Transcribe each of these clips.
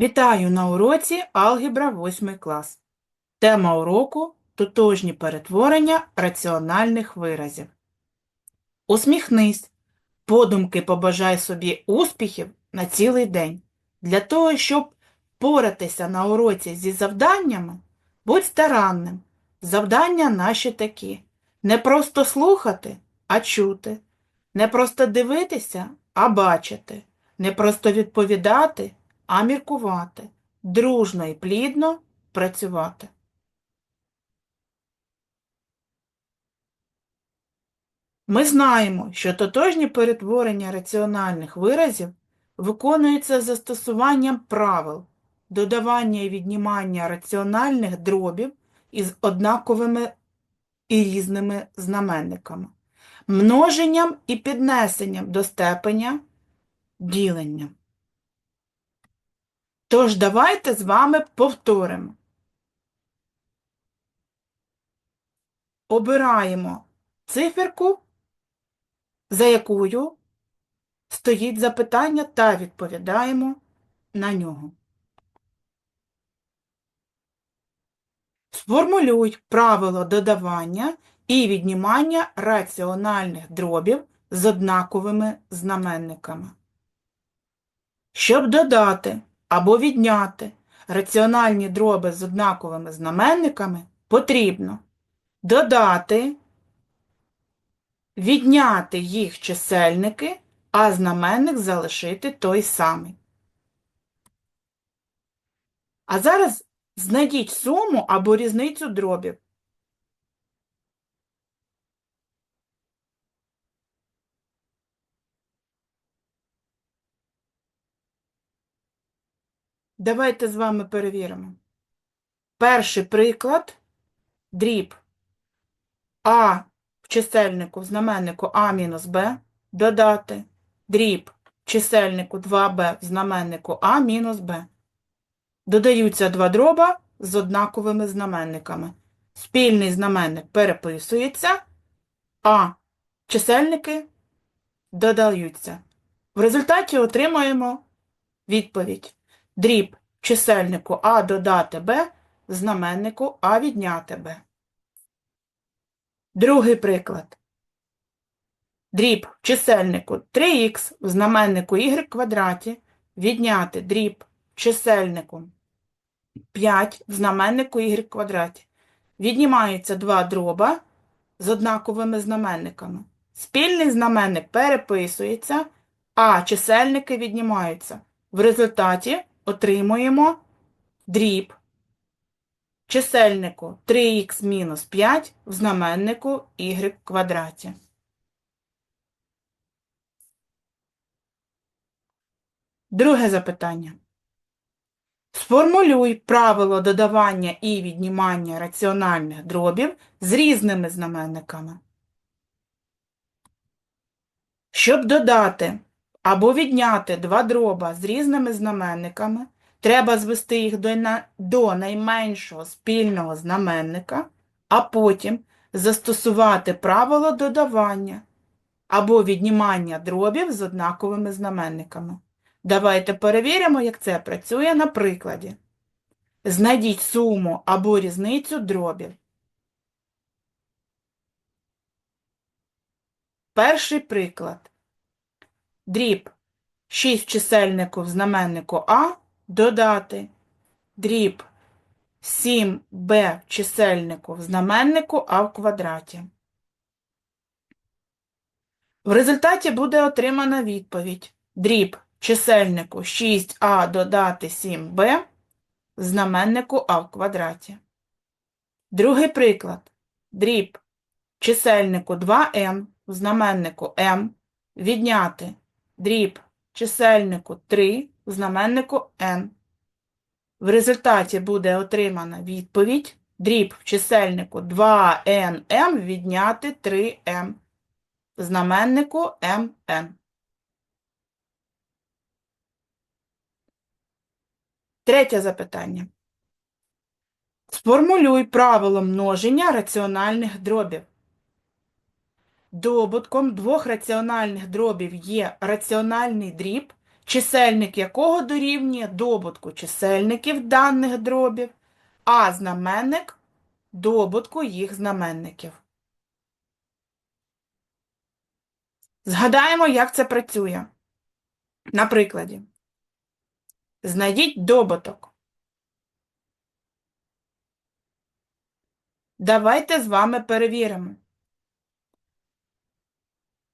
Вітаю на уроці Алгебра 8 клас. Тема уроку тотожні перетворення раціональних виразів. Усміхнись, подумки побажай собі успіхів на цілий день. Для того, щоб поратися на уроці зі завданнями, будь старанним. Завдання наші такі. Не просто слухати, а чути. Не просто дивитися, а бачити. Не просто відповідати, а міркувати, дружно і плідно працювати. Ми знаємо, що тотожні перетворення раціональних виразів виконуються застосуванням правил додавання і віднімання раціональних дробів із однаковими і різними знаменниками, множенням і піднесенням до степеня діленням. Тож давайте з вами повторимо. Обираємо циферку, за якою стоїть запитання та відповідаємо на нього. Сформулюй правило додавання і віднімання раціональних дробів з однаковими знаменниками. Щоб додати або відняти раціональні дроби з однаковими знаменниками, потрібно додати, відняти їх чисельники, а знаменник залишити той самий. А зараз знайдіть суму або різницю дробів. Давайте з вами перевіримо. Перший приклад – дріб А в чисельнику в знаменнику А мінус Б додати дріб в чисельнику 2Б в знаменнику А мінус Б. Додаються два дроба з однаковими знаменниками. Спільний знаменник переписується, а чисельники додаються. В результаті отримаємо відповідь. Дріб чисельнику А додати Б знаменнику А відняти Б. Другий приклад. Дріб чисельнику 3х в знаменнику y квадраті відняти дріб чисельнику 5 в знаменнику y квадраті. Віднімаються два дроба з однаковими знаменниками. Спільний знаменник переписується, а чисельники віднімаються. В результаті отримуємо дріб чисельнику 3х мінус 5 в знаменнику y квадраті. Друге запитання. Сформулюй правило додавання і віднімання раціональних дробів з різними знаменниками. Щоб додати або відняти два дроба з різними знаменниками, треба звести їх до, на... до найменшого спільного знаменника, а потім застосувати правило додавання або віднімання дробів з однаковими знаменниками. Давайте перевіримо, як це працює на прикладі. Знайдіть суму або різницю дробів. Перший приклад. Дріб 6 чисельнику в знаменнику А додати дріб 7b в чисельнику в знаменнику А в квадраті. В результаті буде отримана відповідь. Дріб чисельнику 6а додати 7b в знаменнику А в квадраті. Другий приклад. Дріб чисельнику 2m в знаменнику m відняти дріб чисельнику 3 в знаменнику n. В результаті буде отримана відповідь дріб в чисельнику 2nm відняти 3m в знаменнику mn. Третє запитання. Сформулюй правило множення раціональних дробів. Добутком двох раціональних дробів є раціональний дріб чисельник якого дорівнює добутку чисельників даних дробів, а знаменник добутку їх знаменників. Згадаємо, як це працює. На прикладі. Знайдіть добуток. Давайте з вами перевіримо.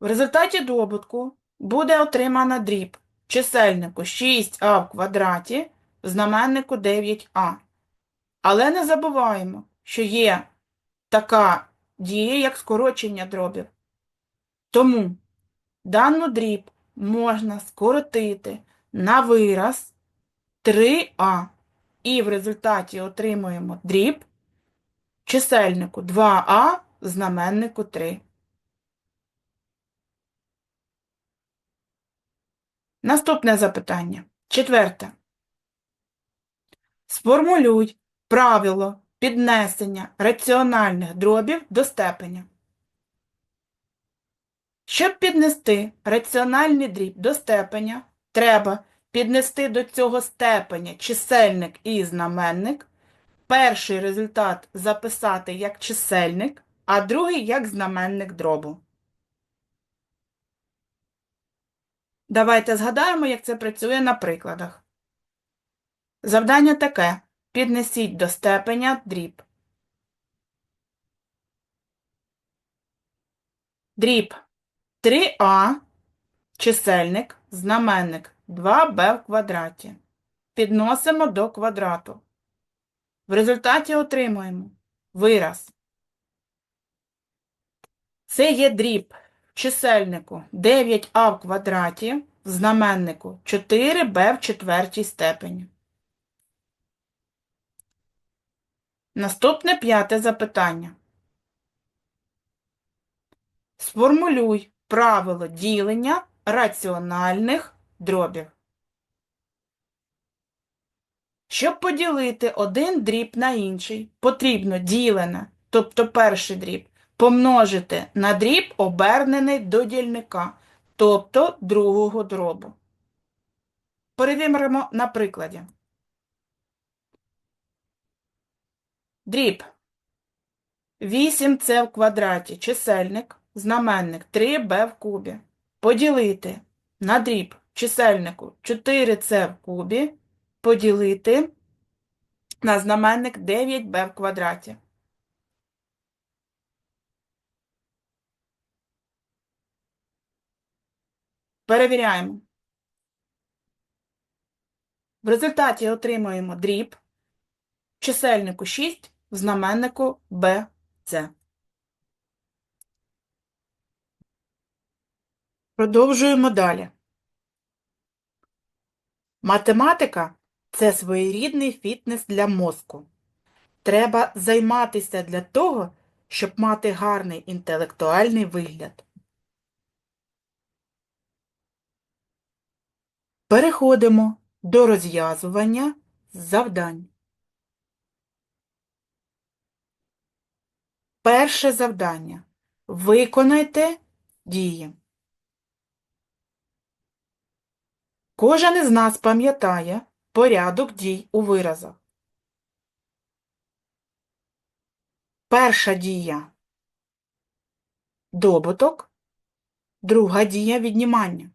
В результаті добутку буде отримана дріб чисельнику 6а в квадраті, знаменнику 9а. Але не забуваємо, що є така дія, як скорочення дробів. Тому дану дріб можна скоротити на вираз 3а. І в результаті отримуємо дріб чисельнику 2а, знаменнику 3. Наступне запитання. Четверте. Сформулюй правило піднесення раціональних дробів до степеня. Щоб піднести раціональний дріб до степеня, треба піднести до цього степеня чисельник і знаменник, перший результат записати як чисельник, а другий як знаменник дробу. Давайте згадаємо, як це працює на прикладах. Завдання таке. Піднесіть до степеня дріб. Дріб 3а, чисельник, знаменник 2b в квадраті. Підносимо до квадрату. В результаті отримуємо вираз. Це є дріб чисельнику 9а в квадраті, в знаменнику 4b в четвертій степені. Наступне п'яте запитання. Сформулюй правило ділення раціональних дробів. Щоб поділити один дріб на інший, потрібно ділене, тобто перший дріб, помножити на дріб, обернений до дільника, тобто другого дробу. Перевіримо на прикладі. Дріб 8c в квадраті, чисельник, знаменник 3b в кубі. Поділити на дріб чисельнику 4c в кубі, поділити на знаменник 9b в квадраті. Перевіряємо. В результаті отримуємо дріб чисельнику 6, в знаменнику BC. Продовжуємо далі. Математика це своєрідний фітнес для мозку. Треба займатися для того, щоб мати гарний інтелектуальний вигляд. Переходимо до розв'язування завдань. Перше завдання. Виконайте дії. Кожен із нас пам'ятає порядок дій у виразах. Перша дія добуток, друга дія віднімання.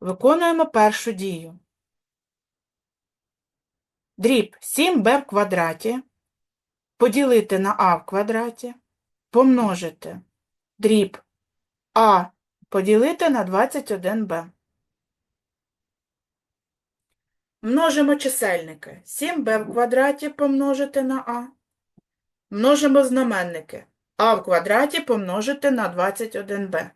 Виконуємо першу дію. Дріб 7b в квадраті поділити на а в квадраті, помножити дріб а поділити на 21b. Множимо чисельники 7b в квадраті помножити на а. Множимо знаменники а в квадраті помножити на 21b.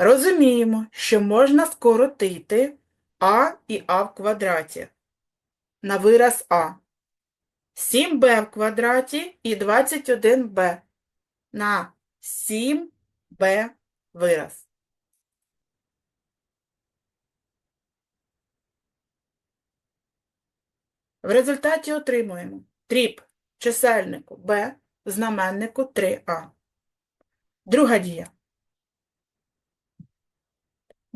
Розуміємо, що можна скоротити а і а в квадраті на вираз а. 7b в квадраті і 21b на 7b вираз. В результаті отримуємо дріб чисельнику b знаменнику 3а. Друга дія.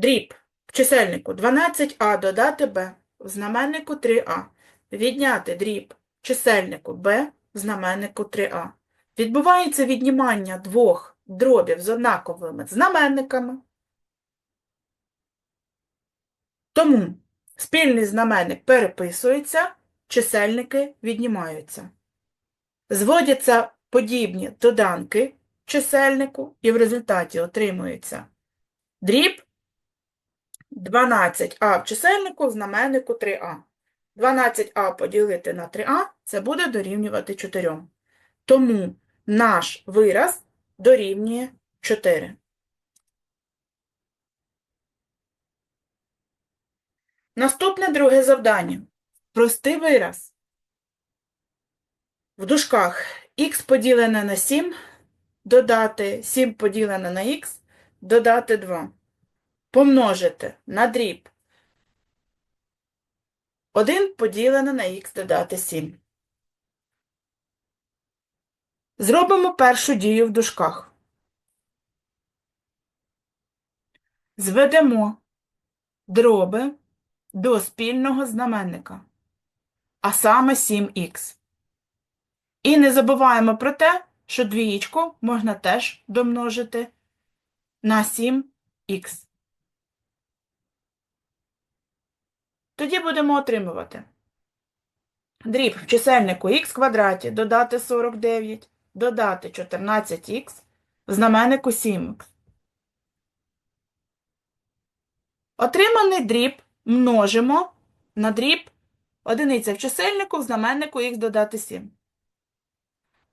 Дріб В чисельнику 12а додати b, в знаменнику 3а. Відняти дріб в чисельнику b, в знаменнику 3а. Відбувається віднімання двох дробів з однаковими знаменниками. Тому спільний знаменник переписується, чисельники віднімаються. Зводяться подібні доданки чисельнику, і в результаті отримується дріб 12а в чисельнику, в знаменнику 3а. 12а поділити на 3а це буде дорівнювати 4. Тому наш вираз дорівнює 4. Наступне друге завдання. Простий вираз. В дужках х поділене на 7, додати 7 поділене на х, додати 2. Помножити на дріб 1 поділене на х додати 7. Зробимо першу дію в дужках. Зведемо дроби до спільного знаменника, а саме 7х. І не забуваємо про те, що двієчку можна теж домножити на 7х. Тоді будемо отримувати дріб в чисельнику х квадраті додати 49, додати 14х, в знаменнику 7х. Отриманий дріб множимо на дріб одиниця в чисельнику, в знаменнику х додати 7.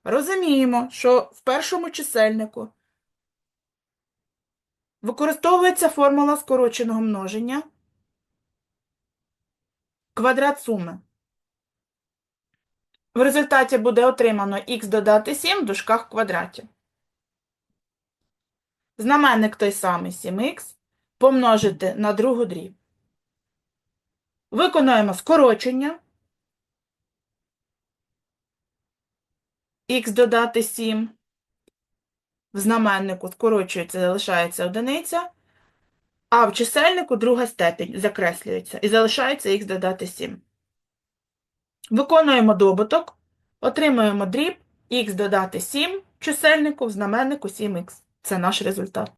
Розуміємо, що в першому чисельнику використовується формула скороченого множення квадрат суми. В результаті буде отримано х додати 7 в дужках квадраті. Знаменник той самий 7х помножити на другу дріб. Виконуємо скорочення. Х додати 7. В знаменнику скорочується, залишається одиниця, а в чисельнику друга степінь закреслюється і залишається х додати 7. Виконуємо добуток, отримуємо дріб х додати 7 в чисельнику, в знаменнику 7х. Це наш результат.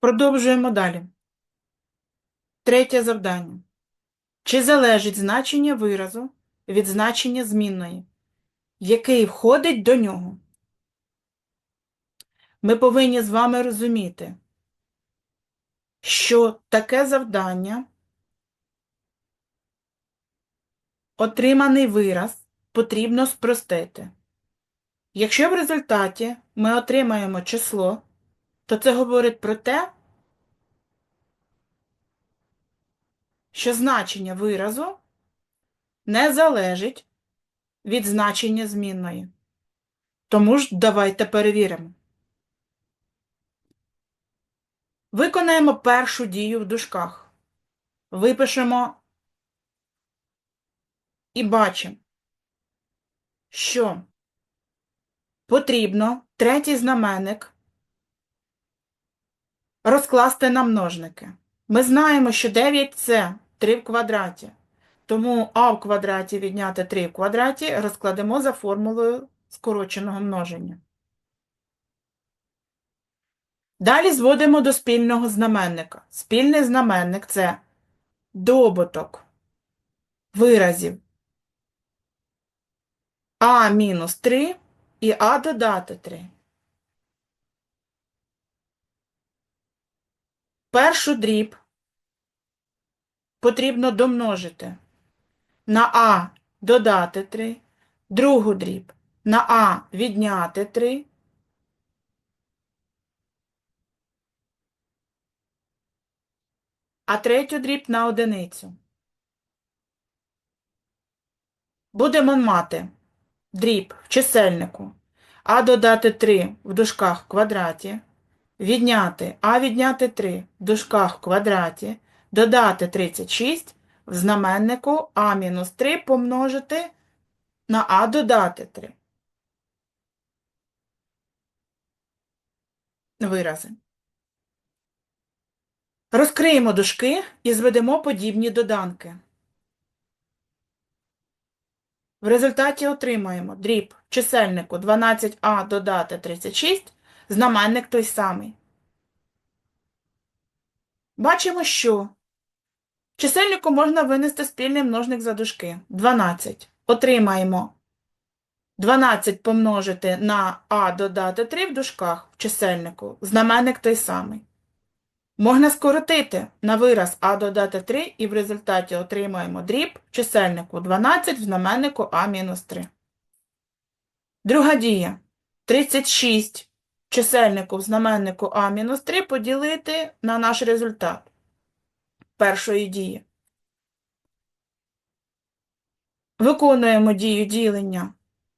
Продовжуємо далі. Третє завдання. Чи залежить значення виразу від значення змінної, який входить до нього? Ми повинні з вами розуміти, що таке завдання, отриманий вираз потрібно спростити. Якщо в результаті ми отримаємо число, то це говорить про те, що значення виразу не залежить від значення змінної. Тому ж давайте перевіримо. Виконаємо першу дію в дужках. Випишемо і бачимо, що потрібно третій знаменник розкласти на множники. Ми знаємо, що 9 це 3 в квадраті. Тому а в квадраті відняти 3 в квадраті розкладемо за формулою скороченого множення. Далі зводимо до спільного знаменника. Спільний знаменник це добуток виразів а мінус 3 і а додати 3. Першу дріб потрібно домножити на а додати 3, другу дріб на а відняти 3, а третю дріб на одиницю. Будемо мати дріб в чисельнику а додати 3 в дужках в квадраті, відняти а відняти 3 в дужках в квадраті, додати 36 в знаменнику а мінус 3 помножити на а додати 3. Вирази. Розкриємо дужки і зведемо подібні доданки. В результаті отримаємо дріб чисельнику 12а додати 36, знаменник той самий. Бачимо, що чисельнику можна винести спільний множник за дужки 12. Отримаємо 12 помножити на а додати 3 в дужках в чисельнику, знаменник той самий. Можна скоротити на вираз а додати 3 і в результаті отримаємо дріб чисельнику 12 в знаменнику А-3. Друга дія. 36 чисельнику в знаменнику А-3 поділити на наш результат першої дії. Виконуємо дію ділення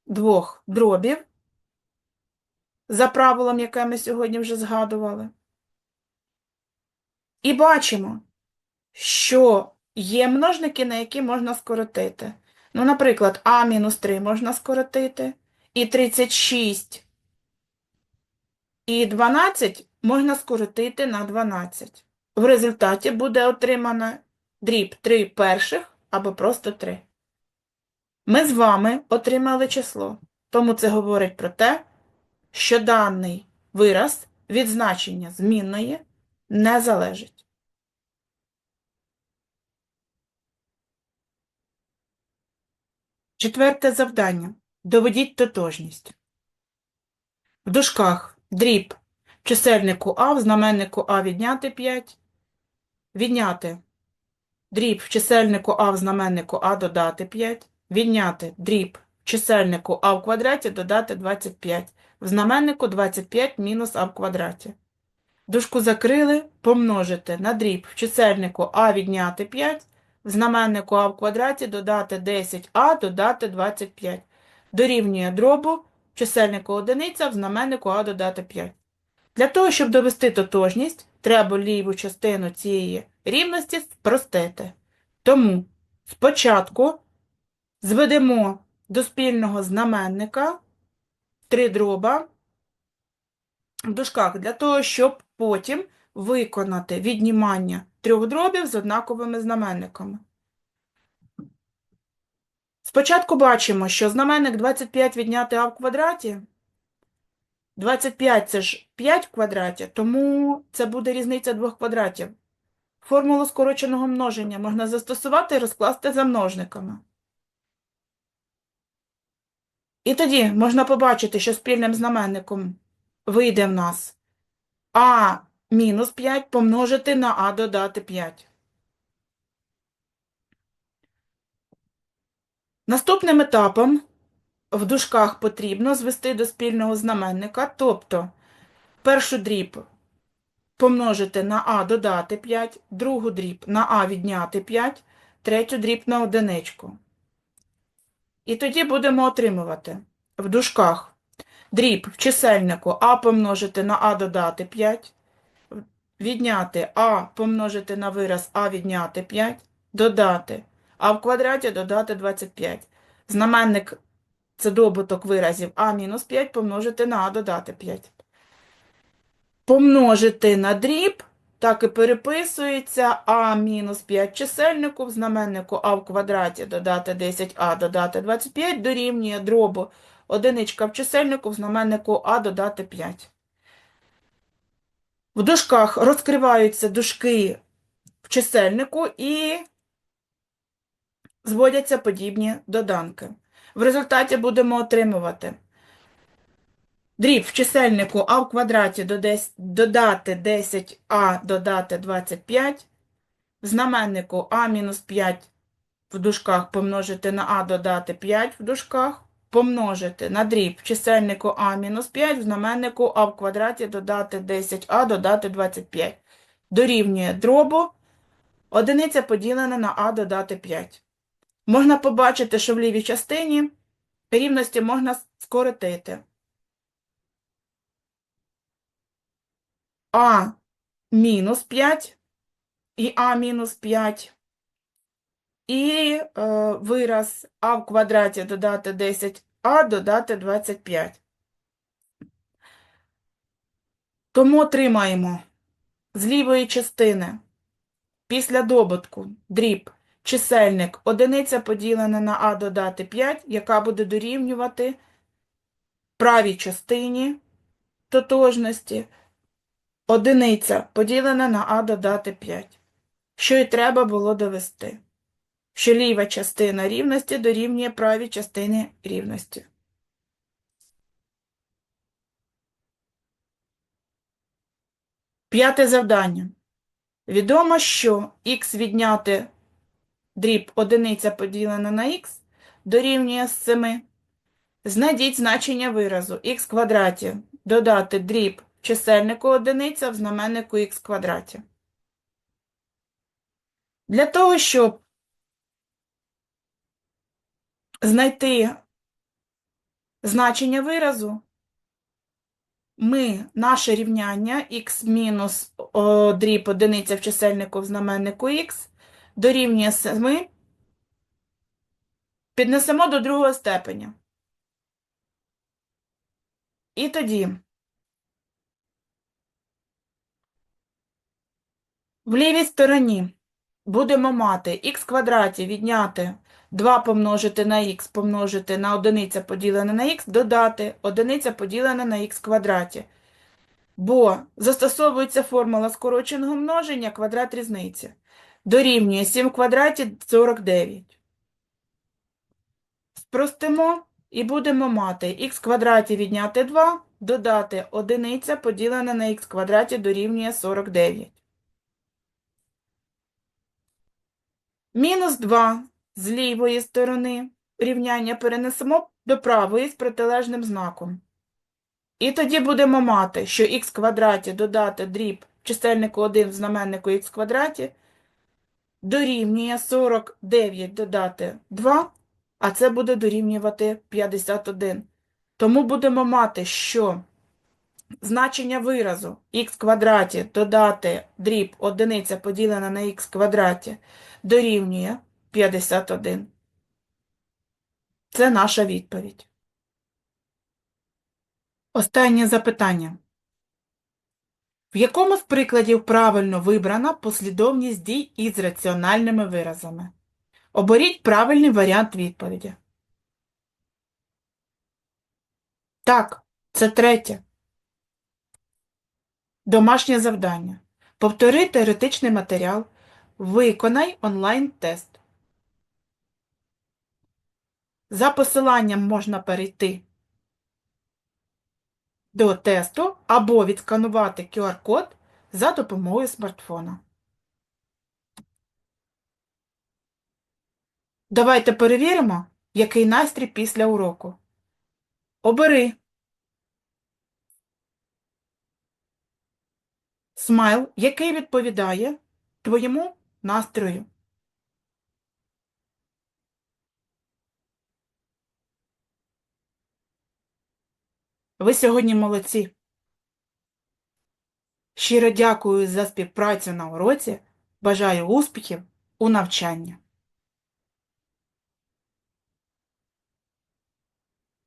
двох дробів за правилом, яке ми сьогодні вже згадували. І бачимо, що є множники, на які можна скоротити. Ну, наприклад, а мінус 3 можна скоротити, і 36 і 12 можна скоротити на 12. В результаті буде отримано дріб 3 перших або просто 3. Ми з вами отримали число, тому це говорить про те, що даний вираз від значення змінної не залежить. Четверте завдання. Доведіть тотожність. В дужках дріб чисельнику А в знаменнику А відняти 5. Відняти дріб в чисельнику А в знаменнику А додати 5. Відняти дріб в чисельнику А в квадраті додати 25. В знаменнику 25 мінус А в квадраті. Дужку закрили, помножити на дріб в чисельнику А відняти 5, в знаменнику А в квадраті додати 10а, додати 25. Дорівнює дробу в чисельнику одиниця, в знаменнику А додати 5. Для того, щоб довести тотожність, треба ліву частину цієї рівності спростити. Тому спочатку зведемо до спільного знаменника три дроба в дужках для того, щоб потім виконати віднімання трьох дробів з однаковими знаменниками. Спочатку бачимо, що знаменник 25 відняти а в квадраті. 25 – це ж 5 в квадраті, тому це буде різниця двох квадратів. Формулу скороченого множення можна застосувати і розкласти за множниками. І тоді можна побачити, що спільним знаменником вийде в нас а мінус 5 помножити на а додати 5. Наступним етапом в дужках потрібно звести до спільного знаменника, тобто першу дріб помножити на а додати 5, другу дріб на а відняти 5, третю дріб на одиничку. І тоді будемо отримувати в дужках дріб в чисельнику. А помножити на а додати 5, відняти а помножити на вираз а відняти 5, додати. А в квадраті додати 25. Знаменник це добуток виразів а мінус 5 помножити на а додати 5. Помножити на дріб, так і переписується а мінус 5 чисельнику. В знаменнику а в квадраті додати 10а додати 25 дорівнює дробу одиничка в чисельнику в знаменнику а додати 5. В дужках розкриваються дужки в чисельнику і зводяться подібні доданки. В результаті будемо отримувати дріб в чисельнику а в квадраті додати 10а додати 25, в знаменнику а мінус 5 в дужках помножити на а додати 5 в дужках, помножити на дріб чисельнику а мінус 5, в знаменнику а в квадраті додати 10а додати 25. Дорівнює дробу одиниця поділена на а додати 5. Можна побачити, що в лівій частині рівності можна скоротити. А мінус 5 і А мінус 5. І е, вираз А в квадраті додати 10а додати 25. Тому отримаємо з лівої частини після добутку дріб чисельник одиниця поділена на а додати 5, яка буде дорівнювати правій частині тотожності одиниця поділена на а додати 5. Що й треба було довести, що ліва частина рівності дорівнює правій частині рівності. П'яте завдання. Відомо, що х відняти дріб одиниця поділена на х дорівнює 7. Знайдіть значення виразу х квадраті додати дріб чисельнику одиниця в знаменнику х квадраті. Для того, щоб знайти значення виразу, ми наше рівняння х мінус дріб одиниця в чисельнику в знаменнику х дорівнює 7 піднесемо до другого степеня. І тоді в лівій стороні будемо мати х квадраті відняти 2 помножити на х помножити на одиниця поділене на х, додати одиниця поділена на х квадраті. Бо застосовується формула скороченого множення квадрат різниці. Дорівнює 7 в квадраті 49. Спростимо і будемо мати х квадраті відняти 2, додати одиниця поділене на х квадраті дорівнює 49. Мінус 2 з лівої сторони рівняння перенесемо до правої з протилежним знаком. І тоді будемо мати, що х квадраті додати дріб чисельнику 1 в знаменнику х квадраті дорівнює 49 додати 2, а це буде дорівнювати 51. Тому будемо мати, що значення виразу х квадраті додати дріб одиниця поділена на х квадраті дорівнює 51. Це наша відповідь. Останнє запитання. В якому з прикладів правильно вибрана послідовність дій із раціональними виразами? Оберіть правильний варіант відповіді. Так, це третє. Домашнє завдання. Повтори теоретичний матеріал. Виконай онлайн-тест. За посиланням можна перейти до тесту або відсканувати QR-код за допомогою смартфона. Давайте перевіримо, який настрій після уроку. Обери смайл, який відповідає твоєму настрою. Ви сьогодні молодці. Щиро дякую за співпрацю на уроці. Бажаю успіхів у навчанні.